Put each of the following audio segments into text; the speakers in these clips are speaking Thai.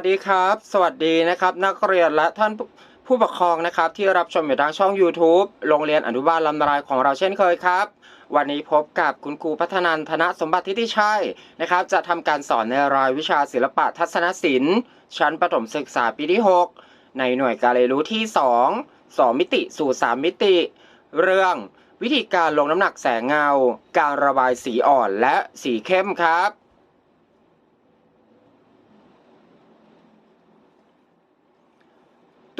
วัสดีครับ สวัสดีนะครับ นักเรียนและท่านผู้ปกครองนะครับที่รับชมอยู่ทางช่อง YouTube โรงเรียนอนุบาลลำนาลายของเราเช่นเคยครับ วันนี้พบกับคุณครูพัฒนันทนสมบัติทิติชัยนะครับ จะทำการสอนในรายวิชาศิลปะทัศนศิลป์ ชั้นประถมศึกษาปีที่ 6 ในหน่วยการเรียนรู้ที่ 2 2 มิติสู่ 3 มิติ เรื่อง วิธีการลงน้ำหนักแสงเงา การระบายสีอ่อนและสีเข้มครับ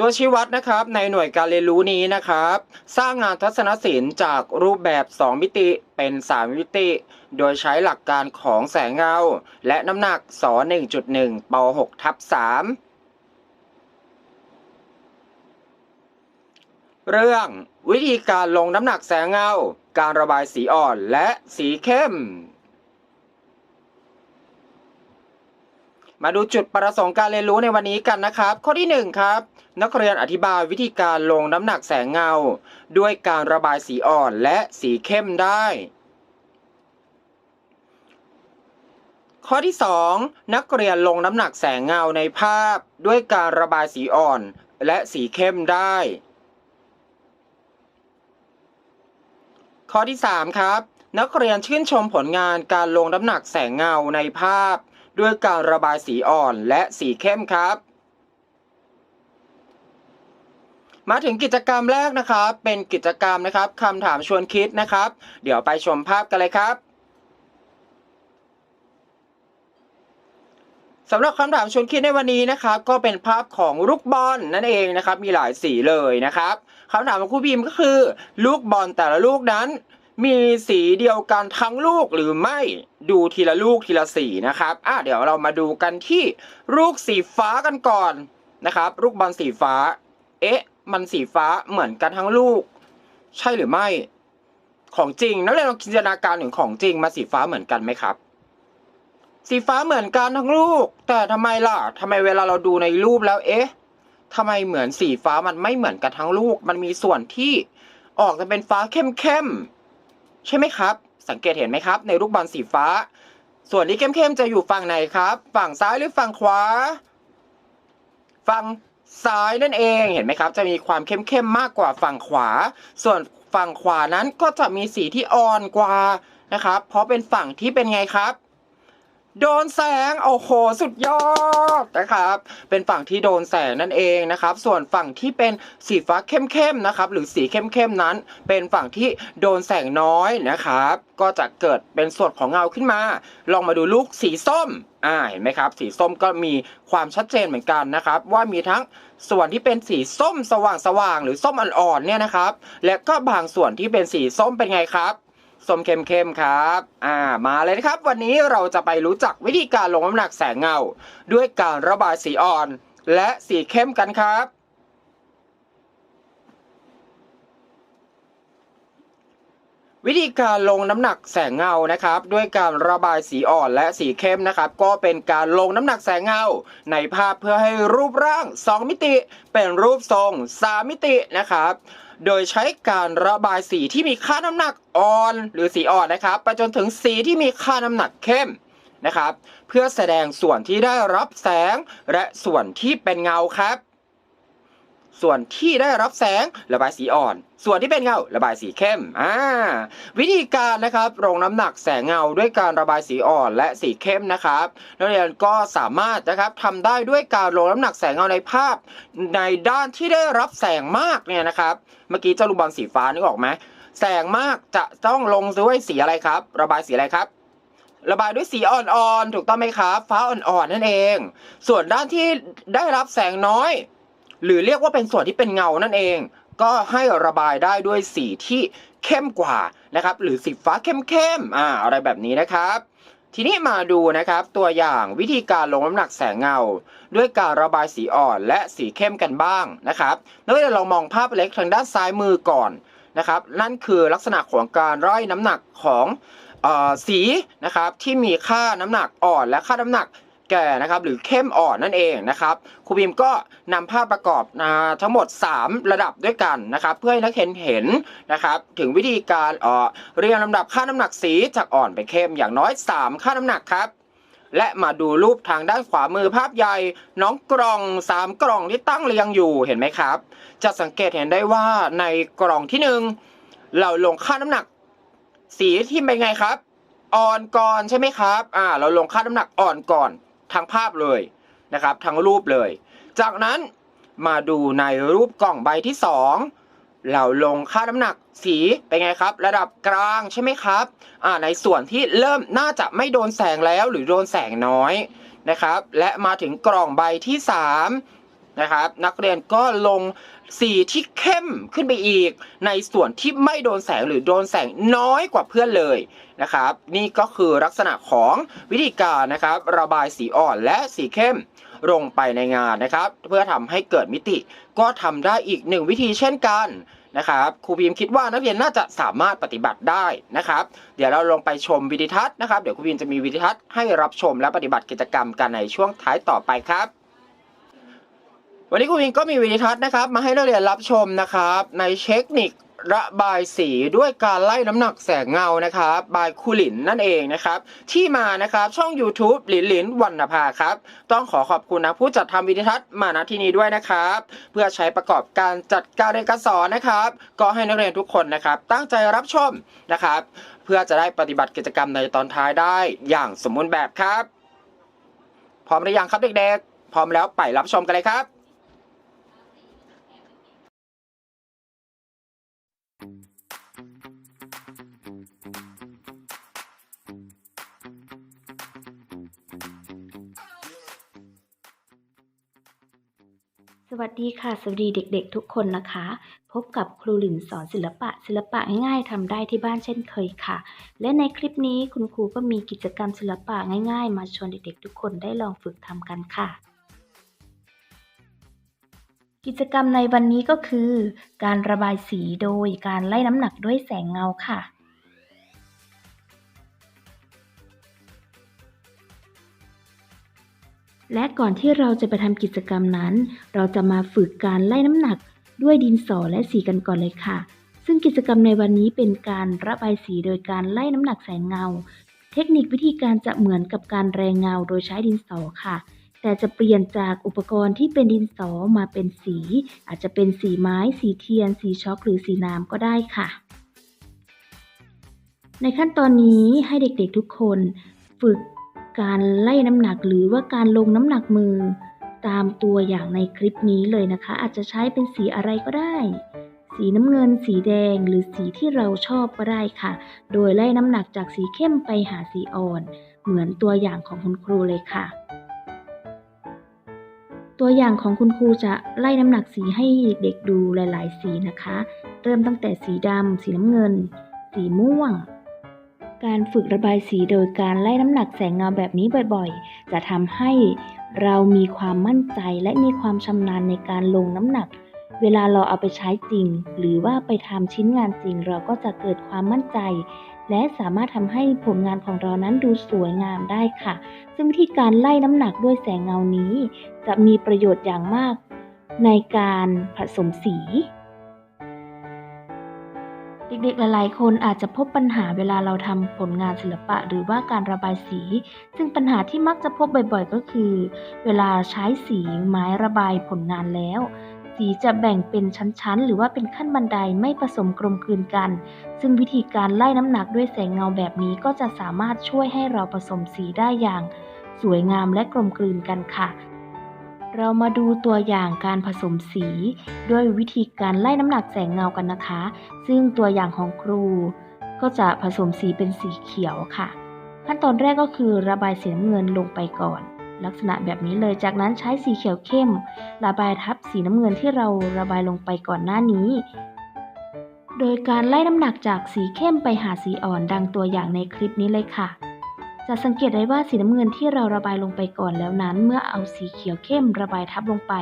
ตัวชี้วัดนะครับในหน่วยการเรียนรู้นี้นะครับ สร้างงานทัศนศิลป์จากรูปแบบ 2 มิติเป็น 3 มิติ โดยใช้หลักการของแสงเงา และน้ำหนักส1.1ป6ทับ3เรื่องวิธีการลงน้ำหนักแสงเงา การระบายสีอ่อนและสีเข้ม มาดูจุดประสงค์การเรียนรู้ในวันนี้กันนะครับ ข้อที่ 1 ครับ นักเรียนอธิบายวิธีการลงน้ำหนักแสงเงา ด้วยการระบายสีอ่อนและสีเข้มได้ ข้อที่ 2 นักเรียนลงน้ำหนักแสงเงาในภาพ ด้วยการระบายสีอ่อนและสีเข้มได้ ข้อที่ 3 ครับ นักเรียนชื่นชมผลงานการลงน้ำหนักแสงเงาในภาพ ด้วยการระบายสีอ่อนและสีเข้มครับ มาถึงกิจกรรมแรกนะครับ เป็นกิจกรรมนะครับคำถามชวนคิดนะครับ เดี๋ยวไปชมภาพกันเลยครับสำหรับคำถามชวนคิดในวันนี้นะครับ ก็เป็นภาพของลูกบอลนั่นเองนะครับ มีหลายสีเลยนะครับคำถามของครูบีมก็คือ ลูกบอลแต่ละลูกนั้น มีสีเดียวกันทั้งลูกหรือไม่ดูทีละลูกทีละสีนะครับอะเดี๋ยวเรามาดูกันที่ลูกสีฟ้ากันก่อนนะครับ ลูกบอลสีฟ้า เอ๊ะ มันสีฟ้าเหมือนกันทั้งลูก ใช่หรือไม่ ของจริงนักเรียนลองจินตนาการถึงของจริงมาสีฟ้าเหมือนกันไหมครับ สีฟ้าเหมือนกันทั้งลูก แต่ทำไมล่ะทำไมเวลาเราดูในรูปแล้วเอ๊ะทำไมเหมือนสีฟ้ามันไม่เหมือนกันทั้งลูก มันมีส่วนที่ออกจะเป็นฟ้าเข้มๆ ใช่ไหมครับ สังเกตเห็นไหมครับ ในลูกบอลสีฟ้า ส่วนที่เข้มๆจะอยู่ฝั่งไหนครับ ฝั่งซ้ายหรือฝั่งขวา ฝั่งซ้ายนั่นเองเห็นไหมครับ จะมีความเข้มๆมากกว่าฝั่งขวา ส่วนฝั่งขวานั้นก็จะมีสีที่อ่อนกว่านะครับ เพราะเป็นฝั่งที่เป็นไงครับ โดนแสงโอ้โหสุดยอดนะครับ เป็นฝั่งที่โดนแสงนั่นเองนะครับ ส่วนฝั่งที่เป็นสีฟ้าเข้มๆนะครับ หรือสีเข้มๆนั้น เป็นฝั่งที่โดนแสงน้อยนะครับ ก็จะเกิดเป็นส่วนของเงาขึ้นมา ลองมาดูลูกสีส้มอ่าเห็นไหมครับ สีส้มก็มีความชัดเจนเหมือนกันนะครับ ว่ามีทั้งส่วนที่เป็นสีส้มสว่างๆหรือส้มอ่อนๆเนี่ยนะครับ และก็บางส่วนที่เป็นสีส้มเป็นไงครับ ส้มเข้มๆครับ อ่า มาเลยนะครับ วันนี้เราจะไปรู้จักวิธีการลงน้ำหนักแสงเงา ด้วยการระบายสีอ่อน และสีเข้มกันครับ วิธีการลงน้ำหนักแสงเงานะครับ ด้วยการระบายสีอ่อนและสีเข้มนะครับ ก็เป็นการลงน้ำหนักแสงเงา ในภาพเพื่อให้รูปร่าง 2 มิติ เป็นรูปทรง 3 มิตินะครับ โดยใช้การระบายสีที่มีค่าน้ำหนักอ่อน หรือสีอ่อนนะครับ ไปจนถึงสีที่มีค่าน้ำหนักเข้มนะครับ เพื่อแสดงส่วนที่ได้รับแสงและส่วนที่เป็นเงาครับ ส่วนที่ได้รับแสงระบายสีอ่อน ส่วนที่เป็นเงาระบายสีเข้มอ่าวิธีการนะครับลงน้ำหนักแสงเงาด้วยการระบายสีอ่อนและสีเข้มนะครับนักเรียนก็สามารถนะครับทำได้ด้วยการลงน้ำหนักแสงเงาในภาพ ในด้านที่ได้รับแสงมากเนี่ยนะครับ เมื่อกี้เจ้าลูกบอลสีฟ้านึกออกไหมแสงมากจะต้องลงด้วยสีอะไรครับ ระบายสีอะไรครับระบายด้วยสีอ่อนๆ ถูกต้องไหมครับ ฟ้าอ่อนๆ นั่นเอง ส่วนด้านที่ได้รับแสงน้อย หรือเรียกว่าเป็นส่วนที่เป็นเงานั่นเอง ก็ให้ระบายได้ด้วยสีที่เข้มกว่านะครับ หรือสีฟ้าเข้มๆอ่าอะไรแบบนี้นะครับ ทีนี้มาดูนะครับตัวอย่างวิธีการลงน้ำหนักแสงเงา ด้วยการระบายสีอ่อนและสีเข้มกันบ้างนะครับแล้วเราลองมองภาพเล็กทางด้านซ้ายมือก่อนนะครับนั่นคือลักษณะของการร่อยน้ำหนักของเออสีนะครับที่มีค่าน้ำหนักอ่อนและค่าน้ำหนัก แก่นะครับหรือเข้มอ่อนนั่นเองนะครับครูบีมก็นำภาพประกอบนะทั้งหมด 3 ระดับด้วยกันนะครับ เพื่อให้นักเรียนเห็นนะครับถึงวิธีการเออเรียงลำดับค่าน้ำหนักสีจากอ่อนไปเข้มอย่างน้อย 3 ค่าน้ำหนักครับและมาดูรูปทางด้านขวามือภาพใหญ่ น้องกล่องสามกล่องที่ตั้งเรียงอยู่เห็นไหมครับ จะสังเกตเห็นได้ว่าในกล่องที่หนึ่งเราลงค่าน้ำหนัก สีที่เป็นไงครับ อ่อนก่อนใช่ไหมครับอ่าเราลงค่าน้ำหนักอ่อนก่อน ทั้งภาพเลยนะครับทั้งรูปเลย จากนั้นมาดูในรูปกล่องใบที่สองเราลงค่าน้ำหนักสีเป็นไงครับ ระดับกลางใช่ไหมครับอ่าในส่วนที่เริ่มน่าจะไม่โดนแสงแล้วหรือโดนแสงน้อยนะครับ และมาถึงกล่องใบที่สามนะครับ นักเรียนก็ลงสีที่เข้มขึ้นไปอีก ในส่วนที่ไม่โดนแสงหรือโดนแสงน้อยกว่าเพื่อนเลย นะครับ นี่ก็คือลักษณะของวิธีการนะครับระบายสีอ่อนและสีเข้มลงไปในงานนะครับ เพื่อทำให้เกิดมิติ ก็ทำได้อีกหนึ่งวิธีเช่นกันนะครับครูบีมคิดว่านักเรียนน่าจะสามารถปฏิบัติได้นะครับ เดี๋ยวเราลงไปชมวิดีทัศน์นะครับ เดี๋ยวครูบีมจะมีวิดีทัศน์ให้รับชมและปฏิบัติกิจกรรมกันในช่วงท้ายต่อไปครับ วันนี้ครูบินก็มีวิดีทัศน์นะครับ มาให้นักเรียนรับชมนะครับ ในเทคนิค ระบายสีด้วยการไล่น้ำหนักแสงเงานะครับบายคูหลินนั่นเองนะครับ ที่มานะครับช่อง YouTube หลินหลินวรรณภาครับ ต้องขอขอบคุณนะผู้จัดทำวิดีทัศน์มาณที่นี้ด้วยนะครับ เพื่อใช้ประกอบการจัดการเรียนการสอนนะครับ ก็ให้นักเรียนทุกคนนะครับ ตั้งใจรับชมนะครับ เพื่อจะได้ปฏิบัติกิจกรรมในตอนท้ายได้อย่างสมบูรณ์แบบครับ พร้อมหรือยังครับเด็กๆพร้อมแล้วไปรับชมกันเลยครับ สวัสดีค่ะ สวัสดีเด็กๆ ทุกคนนะคะ พบกับครูหลินสอนศิลปะ ศิลปะง่ายๆทำได้ที่บ้านเช่นเคยค่ะ และในคลิปนี้คุณครูก็มีกิจกรรมศิลปะง่ายๆ มาชวนเด็กๆ ทุกคนได้ลองฝึกทำกันค่ะ กิจกรรมในวันนี้ก็คือ การระบายสีโดยการไล่น้ำหนักด้วยแสงเงาค่ะ และก่อนที่เราจะไปทำกิจกรรมนั้น เราจะมาฝึกการไล่น้ำหนักด้วยดินสอและสีกันก่อนเลยค่ะ ซึ่งกิจกรรมในวันนี้เป็นการระบายสีโดยการไล่น้ำหนักแสงเงา เทคนิควิธีการจะเหมือนกับการแรงเงาโดยใช้ดินสอค่ะ แต่จะเปลี่ยนจากอุปกรณ์ที่เป็นดินสอมาเป็นสี อาจจะเป็นสีไม้ สีเทียน สีช็อกหรือสีน้ำก็ได้ค่ะ ในขั้นตอนนี้ให้เด็กๆทุกคน ฝึก การไล่น้ำหนักหรือว่าการลงน้ำหนักมือ ตามตัวอย่างในคลิปนี้เลยนะคะ อาจจะใช้เป็นสีอะไรก็ได้ สีน้ำเงิน สีแดง หรือสีที่เราชอบก็ได้ค่ะ โดยไล่น้ำหนักจากสีเข้มไปหาสีอ่อน เหมือนตัวอย่างของคุณครูเลยค่ะ ตัวอย่างของคุณครูจะไล่น้ำหนักสีให้เด็กดูหลาย ๆ สีนะคะ เริ่มตั้งแต่สีดำสีน้ำเงิน สีม่วง การฝึกระบายสีโดยการไล่น้ำหนักแสงเงาแบบนี้บ่อยๆ จะทำให้เรามีความมั่นใจและมีความชำนาญในการลงน้ำหนัก เวลาเราเอาไปใช้จริง หรือว่าไปทำชิ้นงานจริง เราก็จะเกิดความมั่นใจ และสามารถทำให้ผลงานของเรานั้นดูสวยงามได้ค่ะ ซึ่งวิธีการไล่น้ำหนักด้วยแสงเงานี้ จะมีประโยชน์อย่างมาก ในการผสมสี เด็กๆ หลายๆ คนอาจจะพบปัญหาเวลาเราทำผลงานศิลปะ หรือว่าการระบายสี ซึ่งปัญหาที่มักจะพบบ่อยๆ ก็คือ เวลาใช้สีไม้ระบายผลงานแล้ว สีจะแบ่งเป็นชั้นๆ หรือว่าเป็นขั้นบันไดไม่ผสมกลมกลืนกัน ซึ่งวิธีการไล่น้ำหนักด้วยแสงเงาแบบนี้ก็จะสามารถช่วยให้เราผสมสีได้อย่าง สวยงามและกลมกลืนกันค่ะ เรามาดูตัวอย่างการผสมสี ด้วยวิธีการไล่น้ำหนักแสงเงากันนะคะ ซึ่งตัวอย่างของครู ก็จะผสมสีเป็นสีเขียวค่ะ ขั้นตอนแรกก็คือระบายสีน้ำเงินลงไปก่อน ลักษณะแบบนี้เลยจากนั้นใช้สีเขียวเข้ม ระบายทับสีน้ำเงินที่เราระบายลงไปก่อนหน้านี้ โดยการไล่น้ำหนักจากสีเข้มไปหาสีอ่อนดังตัวอย่างในคลิปนี้เลยค่ะ จะสังเกตได้ว่าสีน้ำเงินที่เราระบายลงไปก่อนแล้วนั้น เมื่อเอาสีเขียวเข้มระบายทับลงไป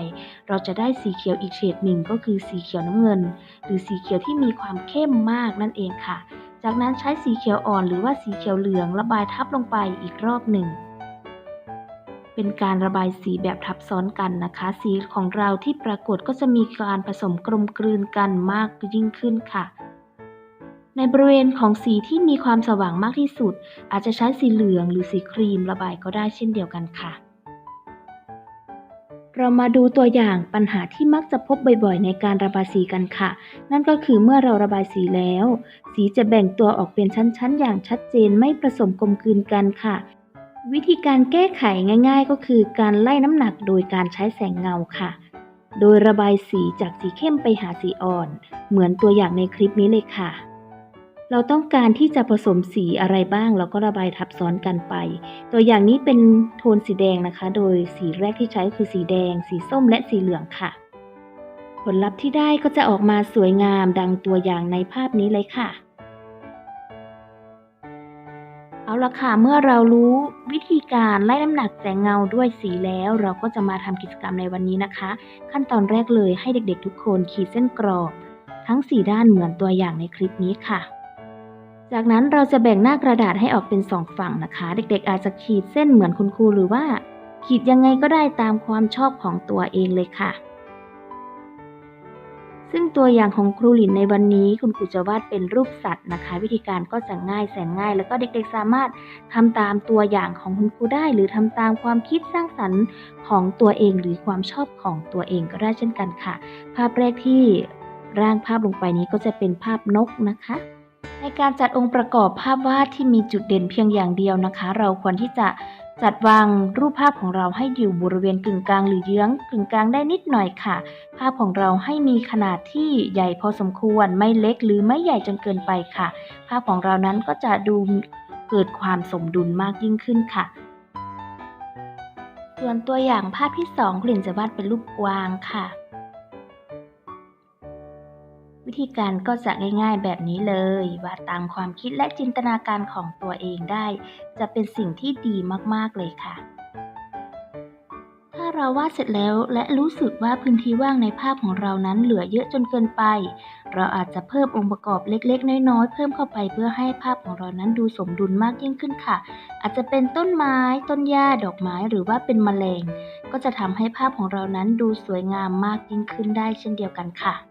เราจะได้สีเขียวอีกเฉดหนึ่งก็คือสีเขียวน้ำเงิน หรือสีเขียวที่มีความเข้มมากนั่นเองค่ะ จากนั้นใช้สีเขียวอ่อนหรือว่าสีเขียวเหลืองระบายทับลงไปอีกรอบหนึ่ง เป็นการระบายสีแบบทับซ้อนกันนะคะ สีของเราที่ปรากฏก็จะมีการผสมกลมกลืนกันมากยิ่งขึ้นค่ะ ในบริเวณของสีที่มีความสว่างมากที่สุด อาจจะใช้สีเหลืองหรือสีครีมระบายก็ได้เช่นเดียวกันค่ะ เรามาดูตัวอย่างปัญหาที่มักจะพบบ่อยๆ ในการระบายสีกันค่ะ นั่นก็คือเมื่อเราระบายสีแล้ว สีจะแบ่งตัวออกเป็นชั้นๆ อย่างชัดเจนไม่ผสมกลมกลืนกันค่ะ วิธีการแก้ไขง่าย ๆ ก็คือการไล่น้ำหนักโดยการใช้แสงเงาค่ะ โดยระบายสีจากสีเข้มไปหาสีอ่อน เหมือนตัวอย่างในคลิปนี้เลยค่ะ เราต้องการที่จะผสมสีอะไรบ้างเราก็ระบายทับซ้อนกันไป ตัวอย่างนี้เป็นโทนสีแดงนะคะ โดยสีแรกที่ใช้คือสีแดง สีส้มและสีเหลืองค่ะ ผลลัพธ์ที่ได้ก็จะออกมาสวยงามดังตัวอย่างในภาพนี้เลยค่ะ เอาละค่ะ เมื่อเรารู้วิธีการไล่น้ำหนักแสงเงาด้วยสีแล้ว เราก็จะมาทำกิจกรรมในวันนี้นะคะ ขั้นตอนแรกเลยให้เด็กๆ ทุกคนขีดเส้นกรอบ ทั้ง 4 ด้านเหมือนตัวอย่างในคลิปนี้ค่ะ จากนั้นเราจะแบ่งหน้ากระดาษให้ออกเป็นสองฝั่งนะคะ เด็กๆ อาจจะขีดเส้นเหมือนคุณครูหรือว่า ขีดยังไงก็ได้ตามความชอบของตัวเองเลยค่ะ ซึ่งตัวอย่างของครูหลินในวันนี้คุณครูจะวาดเป็นรูปสัตว์นะคะ วิธีการก็จะง่ายแสนง่าย แล้วก็เด็กๆ สามารถทำตามตัวอย่างของคุณครูได้ หรือทำตามความคิดสร้างสรรค์ของตัวเอง หรือความชอบของตัวเองก็ได้เช่นกันค่ะ ภาพแรกที่ร่างภาพลงไปนี้ก็จะเป็นภาพนกนะคะ ในการจัดองค์ประกอบภาพวาดที่มีจุดเด่นเพียงอย่างเดียวนะคะ เราควรที่จะจัดวางรูปภาพของเราให้อยู่บริเวณกึ่งกลางหรือเยื้องกึ่งกลางได้นิดหน่อยค่ะ ภาพของเราให้มีขนาดที่ใหญ่พอสมควรไม่เล็กหรือไม่ใหญ่จนเกินไปค่ะ ภาพของเรานั้นก็จะดูเกิดความสมดุลมากยิ่งขึ้นค่ะ ส่วนตัวอย่างภาพที่สองกลิ่นจะวาดเป็นรูปกวางค่ะ วิธีการก็จะง่ายๆแบบนี้เลย วาดตามความคิดและจินตนาการของตัวเองได้ จะเป็นสิ่งที่ดีมากๆเลยค่ะ ถ้าเราวาดเสร็จแล้วและรู้สึกว่าพื้นที่ว่างในภาพของเรานั้นเหลือเยอะจนเกินไป เราอาจจะเพิ่มองค์ประกอบเล็กๆ น้อยๆ เพิ่มเข้าไปเพื่อให้ภาพของเรานั้นดูสมดุลมากยิ่งขึ้นค่ะ อาจจะเป็นต้นไม้ ต้นหญ้า ดอกไม้หรือว่าเป็นแมลง ก็จะทำให้ภาพของเรานั้นดูสวยงามมากยิ่งขึ้นได้เช่นเดียวกันค่ะ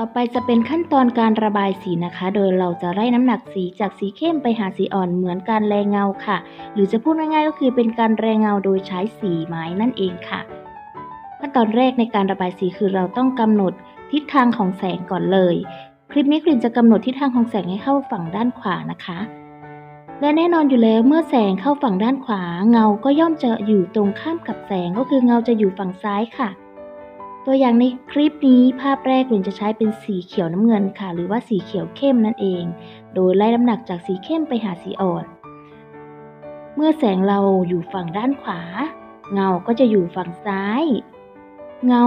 ต่อไปจะเป็นขั้นตอนการระบายสีนะคะ โดยเราจะไล่น้ำหนักสีจากสีเข้มไปหาสีอ่อนเหมือนการแรงเงาค่ะ หรือจะพูดง่ายๆก็คือเป็นการแรงเงาโดยใช้สีไม้นั่นเองค่ะ ขั้นตอนแรกในการระบายสีคือเราต้องกำหนดทิศทางของแสงก่อนเลย คลิปนี้กลิ่นจะกำหนดทิศทางของแสงให้เข้าฝั่งด้านขวานะคะ และแน่นอนอยู่แล้วเมื่อแสงเข้าฝั่งด้านขวา เงาก็ย่อมจะอยู่ตรงข้ามกับแสงก็คือเงาจะอยู่ฝั่งซ้ายค่ะ ตัวอย่างในคลิปนี้ภาพแรกหลินจะใช้เป็นสีเขียวน้ำเงินค่ะ หรือว่าสีเขียวเข้มนั่นเอง โดยไล่น้ำหนักจากสีเข้มไปหาสีอ่อน เมื่อแสงเราอยู่ฝั่งด้านขวา เงาก็จะอยู่ฝั่งซ้าย เงา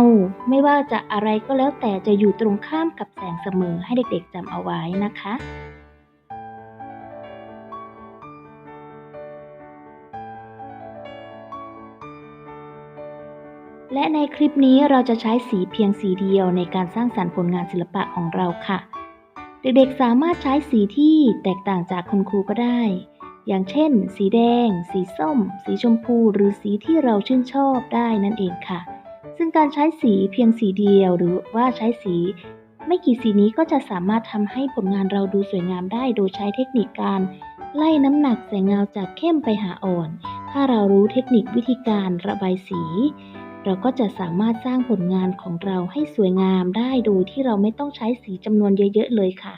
ไม่ว่าจะอะไรก็แล้วแต่จะอยู่ตรงข้ามกับแสงเสมอให้เด็กๆจำเอาไว้นะคะ และในคลิปนี้เราจะใช้สีเพียงสีเดียวในการสร้างสรรค์ผลงานศิลปะของเราค่ะ เด็กๆสามารถใช้สีที่แตกต่างจากคุณครูก็ได้ อย่างเช่น สีแดง สีส้ม สีชมพู หรือสีที่เราชื่นชอบได้นั่นเองค่ะ ซึ่งการใช้สีเพียงสีเดียวหรือว่าใช้สี ไม่กี่สีนี้ก็จะสามารถทำให้ผลงานเราดูสวยงามได้โดยใช้เทคนิคการไล่น้ำหนักแสงเงาจากเข้มไปหาอ่อน ถ้าเรารู้เทคนิควิธีการระบายสี เราก็จะสามารถสร้างผลงานของเราให้สวยงามได้โดยที่เราไม่ต้องใช้สีจำนวนเยอะๆเลยค่ะ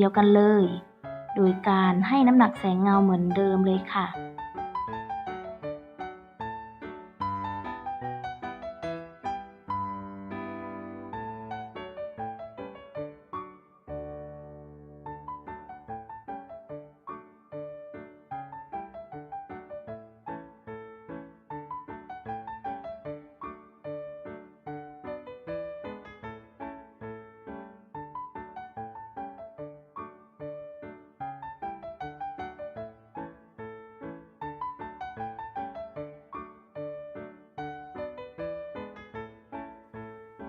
เดียวกันเลย โดยการให้น้ำหนักแสงเงาเหมือนเดิมเลยค่ะ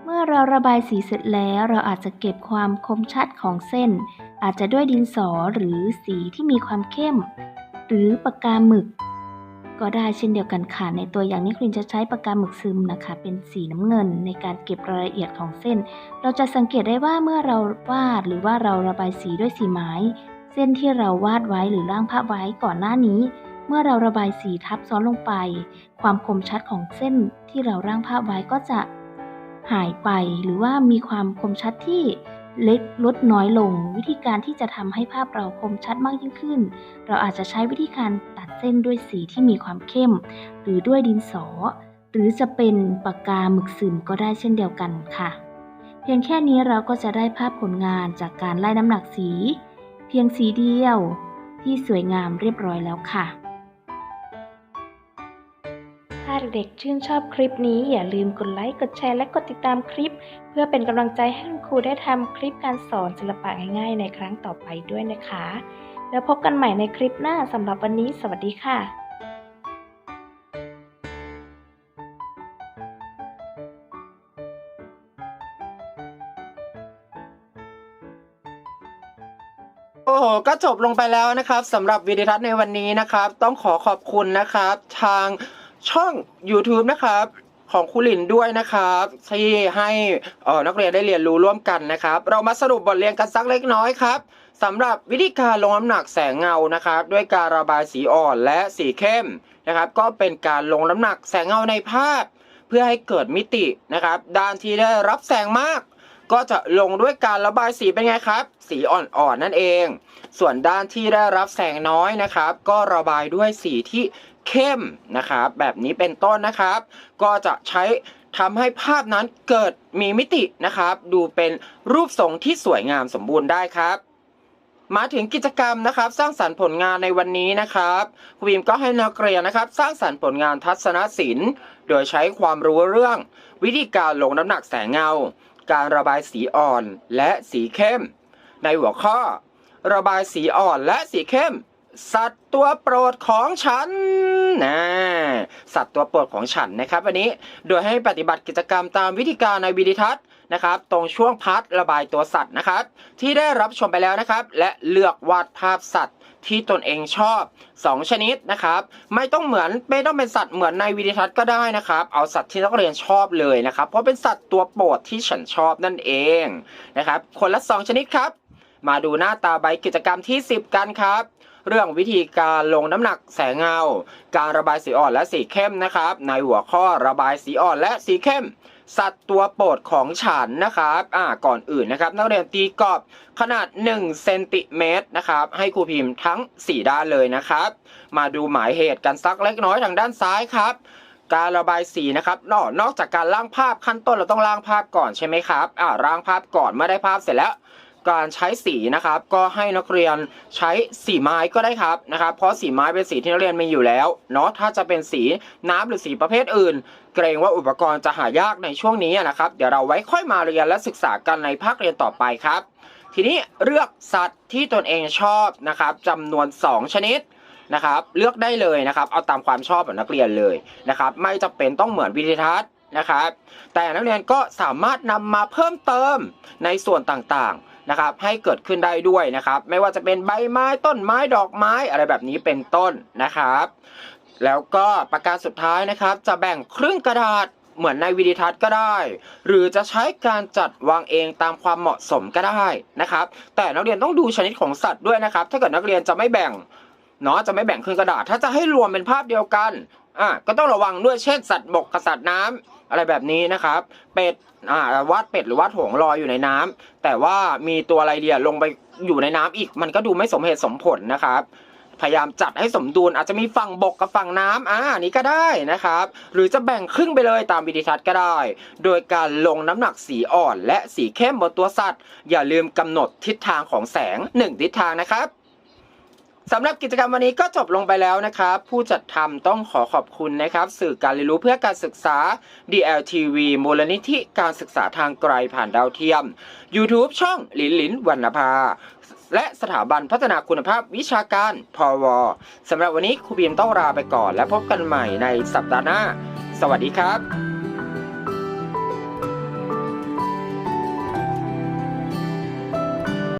เมื่อเราระบายสีเสร็จแล้วเราอาจจะเก็บความคมชัดของเส้น อาจจะด้วยดินสอหรือสีที่มีความเข้ม หรือปากกาหมึก ก็ได้เช่นเดียวกันค่ะในตัวอย่างนี้ครินจะใช้ปากกาหมึกซึมนะคะ เป็นสีน้ำเงินในการเก็บรายละเอียดของเส้น เราจะสังเกตได้ว่าเมื่อเราวาดหรือว่าเราระบายสีด้วยสีไม้ เส้นที่เราวาดไว้หรือร่างภาพไว้ก่อนหน้านี้เมื่อเราระบายสีทับซ้อนลงไป ความคมชัดของเส้นที่เราร่างภาพไว้ก็จะ หายไปหรือว่ามีความคมชัดที่เล็กลดน้อยลง วิธีการที่จะทำให้ภาพเราคมชัดมากยิ่งขึ้น เราอาจจะใช้วิธีการตัดเส้นด้วยสีที่มีความเข้ม หรือด้วยดินสอ หรือจะเป็นปากกาหมึกซึมก็ได้เช่นเดียวกันค่ะ เพียงแค่นี้เราก็จะได้ภาพผลงานจากการไล่น้ำหนักสี เพียงสีเดียวที่สวยงามเรียบร้อยแล้วค่ะ ถ้าเด็กๆชื่นชอบคลิปนี้อย่าลืมกดไลค์ กดแชร์และกดติดตามคลิป เพื่อเป็นกำลังใจให้คุณครูได้ทำคลิปการสอนศิลปะง่ายๆ ในครั้งต่อไปด้วยนะคะ แล้วพบกันใหม่ในคลิปหน้าสำหรับวันนี้ สวัสดีค่ะโอ้โหก็จบลงไปแล้วนะครับสำหรับวิดีทัศน์ในวันนี้นะครับ ต้องขอขอบคุณนะครับ ทาง ช่อง YouTube นะครับของครูหลินด้วยนะครับที่ให้ออนักเรียนได้เรียนรู้ร่วมกันนะครับ เรามาสรุปบทเรียนกันสักเล็กน้อยครับสำหรับวิธีการลงน้ำหนักแสงเงานะครับ ด้วยการระบายสีอ่อนและสีเข้มนะครับ ก็เป็นการลงน้ำหนักแสงเงาในภาพ เพื่อให้เกิดมิตินะครับ ด้านที่ได้รับแสงมาก ก็จะลงด้วยการระบายสีเป็นไงครับ สีอ่อนๆนั่นเอง ส่วนด้านที่ได้รับแสงน้อยนะครับ ก็ระบายด้วยสีที่ เข้มนะครับแบบนี้เป็นต้นนะครับ ก็จะใช้ทำให้ภาพนั้นเกิดมีมิตินะครับ ดูเป็นรูปทรงที่สวยงามสมบูรณ์ได้ครับ มาถึงกิจกรรมนะครับ สร้างสรรค์ผลงานในวันนี้นะครับครูบีมก็ให้นักเรียนนะครับ สร้างสรรค์ผลงานทัศนศิลป์ โดยใช้ความรู้เรื่อง วิธีการลงน้ำหนักแสงเงา การระบายสีอ่อนและสีเข้ม ในหัวข้อ ระบายสีอ่อนและสีเข้ม สัตว์ตัวโปรดของฉันนะสัตว์ตัวโปรดของฉันนะครับวันนี้โดยให้ปฏิบัติกิจกรรมตามวิธีการในวิดีทัศน์นะครับ ตรงช่วงพาร์ทระบายตัวสัตว์นะครับ ที่ได้รับชมไปแล้วนะครับ และเลือกวาดภาพสัตว์ที่ตนเองชอบ 2 ชนิดนะครับ ไม่ต้องเหมือนไม่ต้องเป็นสัตว์เหมือนในวิดีทัศน์ก็ได้นะครับ เอาสัตว์ที่นักเรียนชอบเลยนะครับ เพราะเป็นสัตว์ตัวโปรดที่ฉันชอบนั่นเองนะครับ คนละ 2 ชนิดครับ มาดูหน้าตาใบกิจกรรมที่ 10 กันครับ เรื่องวิธีการลงน้ำหนักแสงเงา การระบายสีอ่อนและสีเข้มนะครับ ในหัวข้อระบายสีอ่อนและสีเข้ม สัตว์ตัวโปรดของฉันนะครับอ่าก่อนอื่นนะครับ นักเรียนตีกรอบขนาด1เซนติเมตรนะครับให้ครูพิมพ์ทั้ง 4 ด้านเลยนะครับ มาดูหมายเหตุกันสักเล็กน้อยทางด้านซ้ายครับการระบายสีนะครับนอกนอกจากการร่างภาพขั้นต้นเราต้องร่างภาพก่อนใช่ไหมครับอ่าร่างภาพก่อนเมื่อได้ภาพเสร็จแล้ว การใช้สีนะครับ ก็ให้นักเรียนใช้สีไม้ก็ได้ครับนะครับ เพราะสีไม้เป็นสีที่นักเรียนมีอยู่แล้วเนาะถ้าจะเป็นสีน้ำหรือสีประเภทอื่น เกรงว่าอุปกรณ์จะหายากในช่วงนี้นะครับ เดี๋ยวเราไว้ค่อยมาเรียนและศึกษากันในภาคเรียนต่อไปครับ ทีนี้เลือกสัตว์ที่ตนเองชอบนะครับจำนวน 2 ชนิดนะครับ เลือกได้เลยนะครับ เอาตามความชอบของนักเรียนเลยนะครับ ไม่จำเป็นต้องเหมือนวิดีทัศน์นะครับ แต่นักเรียนก็สามารถนำมาเพิ่มเติมในส่วนต่างๆ นะครับให้เกิดขึ้นได้ด้วยนะครับ ไม่ว่าจะเป็นใบไม้ต้นไม้ดอกไม้อะไรแบบนี้เป็นต้นนะครับ แล้วก็ประการสุดท้ายนะครับ จะแบ่งครึ่งกระดาษเหมือนในวิดีทัศน์ก็ได้ หรือจะใช้การจัดวางเองตามความเหมาะสมก็ได้นะครับ แต่นักเรียนต้องดูชนิดของสัตว์ด้วยนะครับ ถ้าเกิดนักเรียนจะไม่แบ่งเนาะจะไม่แบ่งครึ่งกระดาษ ถ้าจะให้รวมเป็นภาพเดียวกันอะก็ต้องระวังด้วยเช่นสัตว์บกกับสัตว์น้ำ อะไรแบบนี้นะครับ เป็ดอ่าวาดเป็ดหรือวาดหงลอยอยู่ในน้ำแต่ว่ามีตัวอะไรเดียลงไปอยู่ในน้ำอีก มันก็ดูไม่สมเหตุสมผลนะครับพยายามจัดให้สมดุลอาจจะมีฝั่งบกกับฝั่งน้ำอ่านี้ก็ได้นะครับ หรือจะแบ่งครึ่งไปเลยตามวิดีทัศน์ก็ได้ โดยการลงน้ำหนักสีอ่อน และสีเข้มบนตัวสัตว์ อย่าลืมกำหนดทิศทางของแสง 1 ทิศทางนะครับ สำหรับกิจกรรมวันนี้ก็จบลงไปแล้วนะครับ ผู้จัดทำต้องขอขอบคุณนะครับ สื่อการเรียนรู้เพื่อการศึกษา DLTV มูลนิธิการศึกษาทางไกลผ่านดาวเทียม YouTube ช่องหลินหลินวรรณภา และสถาบันพัฒนาคุณภาพวิชาการพวสำหรับวันนี้ครูบีมต้องลาไปก่อน และพบกันใหม่ในสัปดาห์หน้า สวัสดีครับ